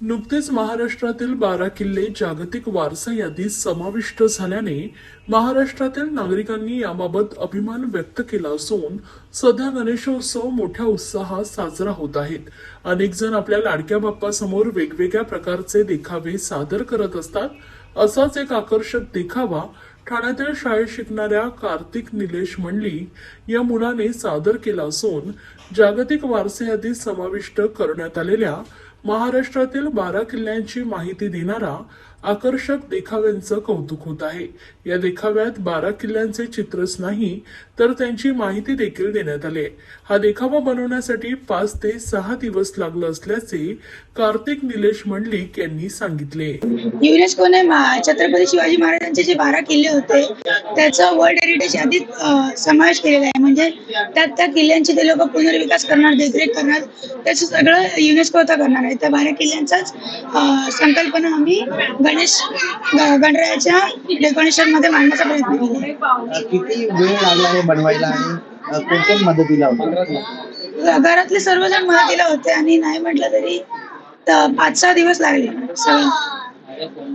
नुकतेच महाराष्ट्रातील बारा किल्ले जागतिक वारसा यादीत समाविष्ट झाल्याने महाराष्ट्रातील नागरिकांनी याबाबत अभिमान व्यक्त केला असून सध्या गणेशोत्सव मोठ्या उत्साहात साजरा होत आहेत. अनेक जण आपल्या लाडक्या बाप्पासमोर वेगवेगळ्या प्रकारचे देखावे सादर करत असतात. असाच एक आकर्षक देखावा ठाण्यातील शाळेत शिकणाऱ्या कार्तिक निलेश मंडली या मुलाने सादर केला असून जागतिक वारसा यादीत समाविष्ट करण्यात आलेल्या महाराष्ट्रातील बारा किल्ल्यांची माहिती देणारा आकर्षक देखाव्यांचं कौतुक होत आहे. या देखाव्यात बारा किल्ल्यांचे चित्रच नाही तर त्यांची माहिती देखील देण्यात आली. हा देखावा बनवण्यासाठी पाच ते सहा दिवस लागलं असल्याचे कार्तिक निलेश मंडलिक यांनी सांगितले. युनेस्कोने छत्रपती शिवाजी महाराजांचे जे बारा किल्ले होते त्याचा वर्ल्ड हेरिटेज यादीत समावेश केलेला आहे. म्हणजे त्यात त्या किल्ल्यांची ते लोक पुनर्विकास करणार देखरेख करणार त्याचं सगळं युनेस्को आता करणार आहे. त्या बारा किल्ल्यांचाच संकल्पना आम्ही गणेश गणरायाच्या डेकोरेशनमध्ये मांडण्याचा प्रयत्न केला. किती वेळ लागला हे बनवायला आणि अ, कोण कोण मदतीला होतं? घरातले सर्वजण मदतीला होते आणि नाही म्हटलं तरी पाच सहा दिवस लागले. सगळं.